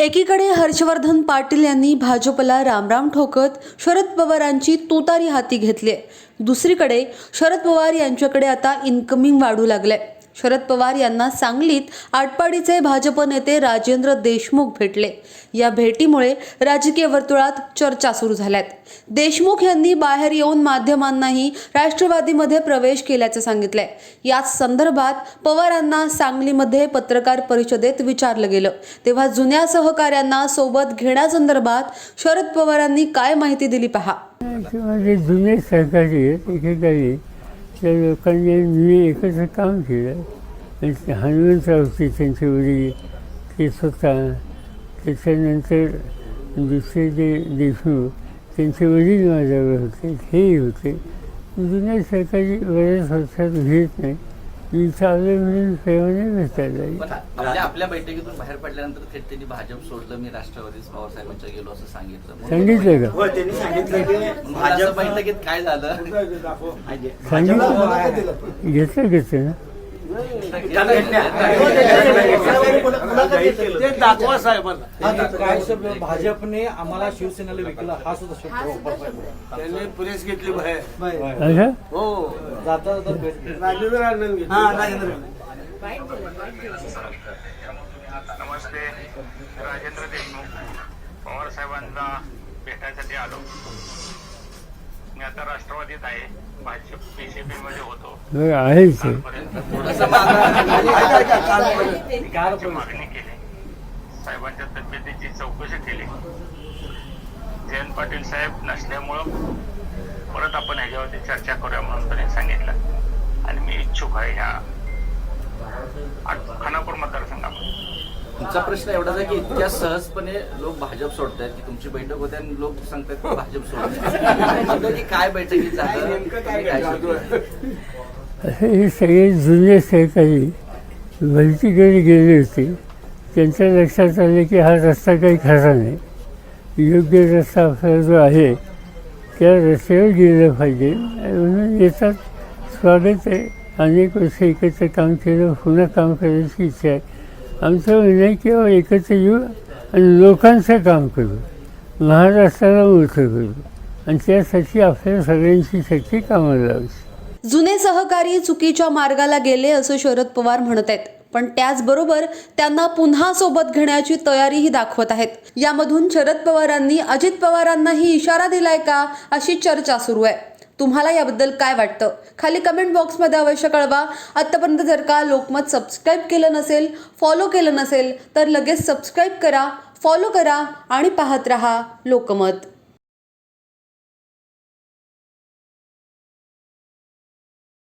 एकीकडे हर्षवर्धन पाटील यांनी भाजपला रामराम ठोकत शरद पवारांची तुतारी हाती घेतली दुसरीकडे शरद पवार यांच्याकडे आता इन्कमिंग वाढू लागलंय. शरद पवार यांना सांगलीत आटपाडीचे भाजप नेते राजेंद्र देशमुख भेटले. या भेटीमुळे राजकीय वर्तुळात चर्चा सुरू झाल्यात. देशमुख यांनी बाहेर येऊन माध्यमांनाही राष्ट्रवादीमध्ये प्रवेश केल्याचं सांगितलंय. याच संदर्भात पवारांना सांगलीमध्ये पत्रकार परिषदेत विचारलं गेलं. तेव्हा जुन्या सहकाऱ्यांना सोबत घेण्यासंदर्भात शरद पवारांनी काय माहिती दिली पहा. जुने सहकारी एकेकाळी त्या लोकांनी मी एकत्र काम केलं आणि हनुमंतराव हनुमंतरावचे त्यांचे वडील ते स्वतः त्याच्यानंतर दुसरे जे देशमुख त्यांचे वडील माझ्यावर होते. हेही होते जुन्या सरकारी बऱ्याच वर्षात घेत नाही. मी चालू म्हणून सेवाने भेटायला येईल. पण आपल्या आपल्या बैठकीतून बाहेर पडल्यानंतर थेट त्यांनी भाजप सोडलं मी राष्ट्रवादी पवारसाहेबांच्या गेलो असं सांगितलं. सांगितलं का? हो त्यांनी सांगितलं की असं बैठकीत काय झालं? सांगितलं? घेतलं घेतलं ना. ते दाखवा साहेबांना. काय शब्द? भाजपने आम्हाला शिवसेनेला विकला. हा सुद्धा शब्द. त्यांनी प्रेस घेतली बाहेर. अच्छा? हो. जाता जाता. राजेंद्र आनंद घेतली. हा राजेंद्र नमस्ते. राजेंद्र देशमुख पवार साहेबांना भेटायसाठी आलो. मी आता राष्ट्रवादीत आहे. भाजप बीजेपी मध्ये होतो. आहे. मागणी केली. साहेबांच्या तब्येतीची चौकशी केली. जयंत पाटील साहेब नसल्यामुळं परत आपण ह्याच्यावरती चर्चा करूया म्हणून त्यांनी सांगितलं. आणि मी इच्छुक आहे ह्या खानापूर मतदारसंघामध्ये. तुमचा प्रश्न एवढाच आहे की इतक्या सहजपणे लोक भाजप सोडतात की तुमची बैठक होते आणि लोक सांगतात की भाजप सोडतात की काय बैठकीत झालं? हे सगळे जुने सहकारी भलतीकडे गेले होते त्यांच्या लक्षात आले की हा रस्ता काही खरा नाही. योग्य रस्ता आपला जो आहे त्या रस्त्यावर गेलं पाहिजे म्हणून येतात स्वागत आहे अनेक वर्ष एकत्र काम केलं पुन्हा काम करायची इच्छा आहे आमचं म्हणणं आहे की एकत्र येऊ आणि लोकांचं काम करू? महाराष्ट्राला मोठं करू। आणि त्यासाठी आपल्या सगळ्यांची शक्ती कामाला लावायची जुने सहकारी चुकीच्या मार्गाला गेले असं शरद पवार म्हणत आहेत. पण त्याचबरोबर त्यांना पुन्हा सोबत घेण्याची तयारीही दाखवत आहेत. यामधून शरद पवारांनी अजित पवारांनाही इशारा दिलाय का अशी चर्चा सुरू आहे. तुम्हाला याबद्दल काय वाटतं? खाली कमेंट बॉक्समध्ये अवश्य कळवा. आत्तापर्यंत जर का लोकमत सबस्क्राईब केलं नसेल फॉलो केलं नसेल तर लगेच सबस्क्राईब करा फॉलो करा आणि पाहत रहा लोकमत.